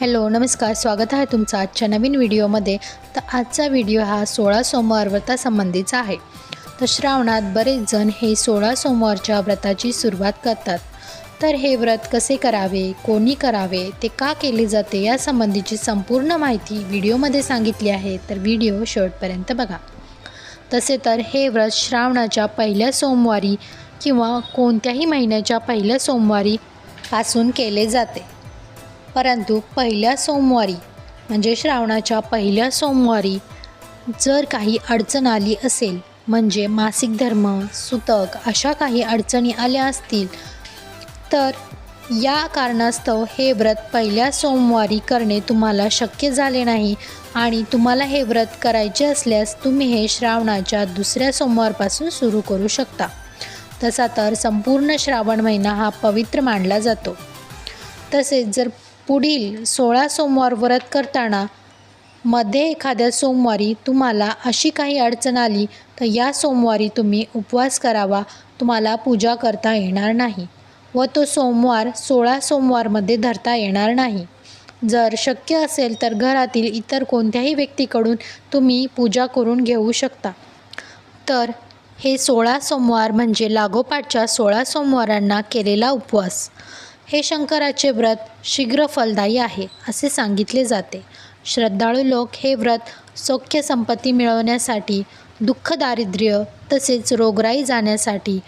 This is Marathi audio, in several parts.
हॅलो नमस्कार. स्वागत आहे तुमचं आजच्या नवीन व्हिडिओमध्ये. तर आजचा व्हिडिओ हा सोळा सोमवार व्रतासंबंधीचा आहे. तर श्रावणात बरेच जण हे सोळा सोमवारच्या व्रताची सुरुवात करतात. तर हे व्रत कसे करावे कोणी करावे ते का केले जाते यासंबंधीची संपूर्ण माहिती व्हिडिओमध्ये सांगितली आहे. तर व्हिडिओ शेवटपर्यंत बघा. तसे तर हे व्रत श्रावणाच्या पहिल्या सोमवारी किंवा कोणत्याही महिन्याच्या पहिल्या सोमवारी पासून केले जाते. परंतु पहिल्या सोमवारी म्हणजे श्रावणाच्या पहिल्या सोमवारी जर काही अडचण आली असेल म्हणजे मासिक धर्म सुतक अशा काही अडचणी आल्या असतील तर या कारणास्तव हे व्रत पहिल्या सोमवारी करणे तुम्हाला शक्य झाले नाही आणि तुम्हाला हे व्रत करायचे असल्यास तुम्ही हे श्रावणाच्या दुसऱ्या सोमवारपासून सुरू करू शकता. तसा तर संपूर्ण श्रावण महिना हा पवित्र मानला जातो. तसेच जर पुढील सोळा सोमवार व्रत करताना मध्ये एखाद्या सोमवारी तुम्हाला अशी काही अडचण आली तर या सोमवारी तुम्ही उपवास करावा. तुम्हाला पूजा करता येणार नाही व तो सोमवार सोळा सोमवारमध्ये धरता येणार नाही. जर शक्य असेल तर घरातील इतर कोणत्याही व्यक्तीकडून तुम्ही पूजा करून घेऊ शकता. तर हे सोळा सोमवार म्हणजे लागोपाठच्या सोळा सोमवारांना केलेला उपवास. हे शंकराचे व्रत शीघ्र फलदायी आहे असे सांगितले जाते. श्रद्धाळू लोक हे व्रत सौख्य संपत्ती मिळवण्यासाठी दुःख दारिद्र्य तसेच रोगराई जाण्यासाठी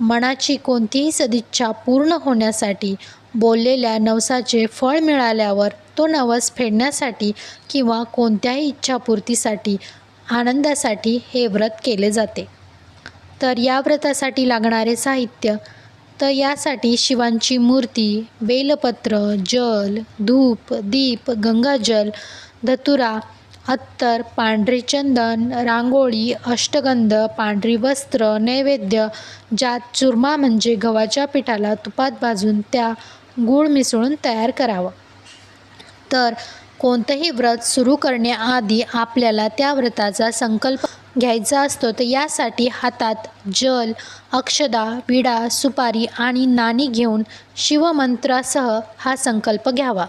मनाची कोणतीही सदिच्छा पूर्ण होण्यासाठी बोललेल्या नवसाचे फळ मिळाल्यावर तो नवस फेडण्यासाठी किंवा कोणत्याही इच्छापूर्तीसाठी आनंदासाठी हे व्रत केले जाते. तर या व्रतासाठी लागणारे साहित्य तर यासाठी शिवांची मूर्ती बेलपत्र जल धूप दीप गंगाजल धतुरा अत्तर पांढरे चंदन रांगोळी अष्टगंध पांढरी वस्त्र नैवेद्य ज्यात चुरमा म्हणजे गव्हाच्या पिठाला तुपात भाजून त्या गूळ मिसळून तयार करावं. तर कोणतंही व्रत सुरू करण्याआधी आपल्याला त्या व्रताचा संकल्प घ्यायचा असतो. तर यासाठी हातात जल अक्षदा विडा सुपारी आणि नाणी घेऊन शिवमंत्रासह हा संकल्प घ्यावा.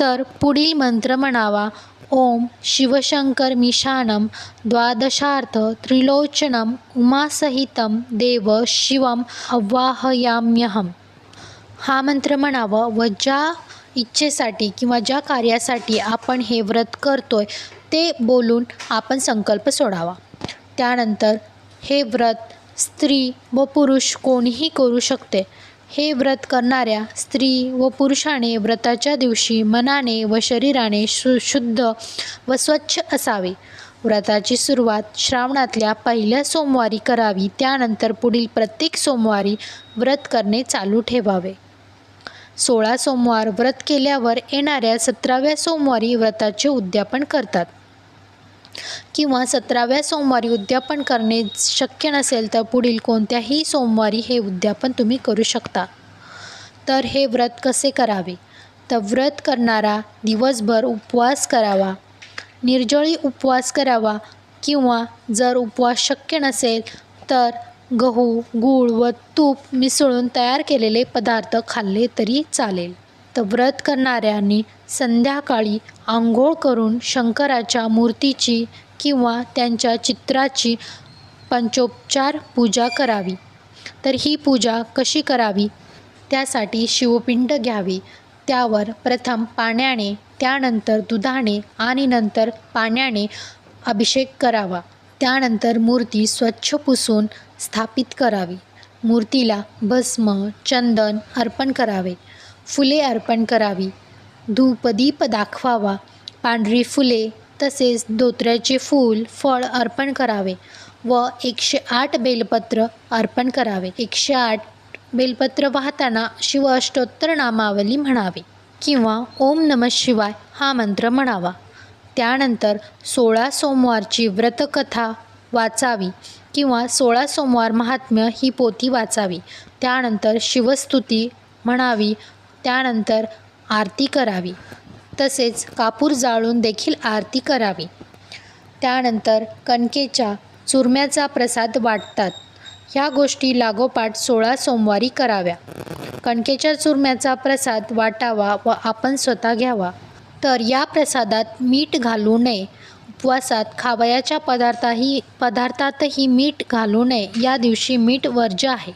तर पुढील मंत्र म्हणावा ओम शिवशंकर मिशानम द्वादशार्थ त्रिलोचनम उमासहितम देव शिवम अव्वाहयाम्यहम. हा मंत्र म्हणावं व ज्या इच्छेसाठी किंवा ज्या कार्यासाठी आपण हे व्रत करतोय ते बोलून आपण संकल्प सोडावा. त्यानंतर हे व्रत स्त्री व पुरुष कोणीही करू शकते. हे व्रत करणाऱ्या स्त्री व पुरुषाने व्रताच्या दिवशी मनाने व शरीराने शु शुद्ध व स्वच्छ असावे. व्रताची सुरुवात श्रावणातल्या पहिल्या सोमवारी करावी त्यानंतर पुढील प्रत्येक सोमवारी व्रत करणे चालू ठेवावे. सोळा सोमवार व्रत केल्यावर येणाऱ्या सतराव्या सोमवारी व्रताचे उद्यापन करतात. किंवा सतराव्या सोमवारी उद्यापन करणे शक्य नसेल तर पुढील कोणत्याही सोमवारी हे उद्यापन तुम्ही करू शकता. तर हे व्रत कसे करावे? तर व्रत करणारा दिवसभर उपवास करावा. निर्जळी उपवास करावा किंवा जर उपवास शक्य नसेल तर गहू गूळ व तूप मिसळून तयार केलेले पदार्थ खाल्ले तरी चालेल. तर व्रत करणाऱ्यांनी संध्याकाळी आंघोळ करून शंकराच्या मूर्तीची किंवा त्यांच्या चित्राची पंचोपचार पूजा करावी. तर ही पूजा कशी करावी? त्यासाठी शिवपिंड घ्यावी. त्यावर प्रथम पाण्याने त्यानंतर दुधाने आणि नंतर पाण्याने अभिषेक करावा. त्यानंतर मूर्ती स्वच्छ पुसून स्थापित करावी. मूर्तीला भस्म चंदन अर्पण करावे. फुले अर्पण करावी. धूपदीप दाखवावा. पांढरी फुले तसेच धोत्र्याचे फूल फळ अर्पण करावे व एकशे आठ बेलपत्र अर्पण करावे. एकशे आठ बेलपत्र वाहताना शिव अष्टोत्तर नामावली म्हणावे किंवा ओम नम शिवाय हा मंत्र म्हणावा. त्यानंतर सोळा सोमवारची व्रतकथा वाचावी किंवा सोळा सोमवार महात्म्य ही पोथी वाचावी. त्यानंतर शिवस्तुती म्हणावी त्यानंतर आरती करावी. तसेच कापूर जाळून देखील आरती करावी. त्यानंतर कणकेच्या चुरम्याचा प्रसाद वाटतात. ह्या गोष्टी लागोपाठ सोळा सोमवारी कराव्या. कणकेच्या चुरम्याचा प्रसाद वाटावा व आपण स्वतः घ्यावा. तर या प्रसादात मीठ घालू नये. उपवासात खावयाच्या पदार्थाही पदार्थातही मीठ घालू नये. या दिवशी मीठ वर्ज्य आहे.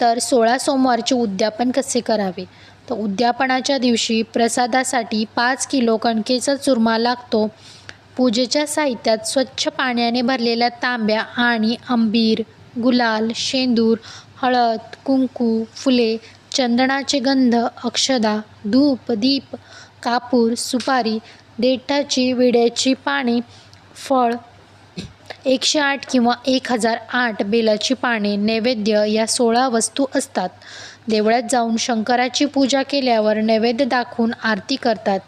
तर सोळा सोमवारचे उद्यापन कसे करावे? तर उद्यापनाच्या दिवशी प्रसादासाठी पाच किलो कणकेचा चुरमा लागतो. पूजेच्या साहित्यात स्वच्छ पाण्याने भरलेल्या तांब्या आणि अंबीर गुलाल शेंदूर हळद कुंकू फुले चंदनाचे गंध अक्षदा धूप दीप कापूर सुपारी देठाची विड्याची पाने फळ एकशे आठ किंवा एक हजार आठ बेलाची पाने नैवेद्य या सोळा वस्तू असतात. देवळात जाऊन शंकराची पूजा केल्यावर नैवेद्य दाखवून आरती करतात.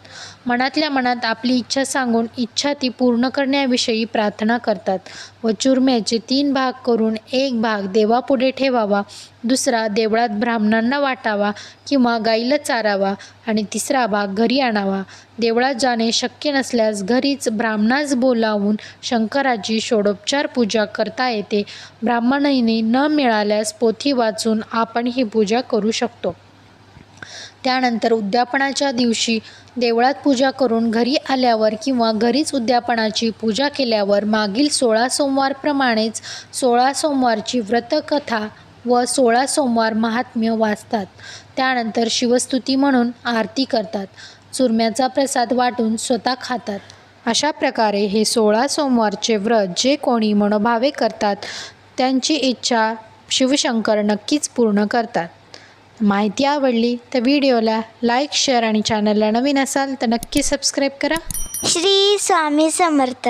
मनातल्या मनात आपली इच्छा सांगून इच्छा ती पूर्ण करण्याविषयी प्रार्थना करतात. व चुरम्याचे तीन भाग करून एक भाग देवापुढे ठेवावा. दुसरा देवळात ब्राह्मणांना वाटावा किंवा गाईला चारावा आणि तिसरा भाग घरी आणावा. देवळात जाणे शक्य नसल्यास घरीच ब्राह्मणास बोलावून शंकराची षोडोपचार पूजा करता येते. ब्राह्मणाने न मिळाल्यास पोथी वाचून आपण ही पूजा करू शकतो. त्यानंतर उद्यापनाच्या दिवशी देवळात पूजा करून घरी आल्यावर किंवा घरीच उद्यापनाची पूजा केल्यावर मागील सोळा सोमवारप्रमाणेच सोळा सोमवारची व्रतकथा व सोळा सोमवार महात्म्य वाचतात. त्यानंतर शिवस्तुती म्हणून आरती करतात. चुरम्याचा प्रसाद वाटून स्वतः खातात. अशा प्रकारे हे सोळा सोमवारचे व्रत जे कोणी मनोभावे करतात त्यांची इच्छा शिवशंकर नक्कीच पूर्ण करतात. माहिती आवडली तर व्हिडिओला लाईक शेअर आणि चॅनलला नवीन असाल तर नक्की सबस्क्राईब करा. श्री स्वामी समर्थ.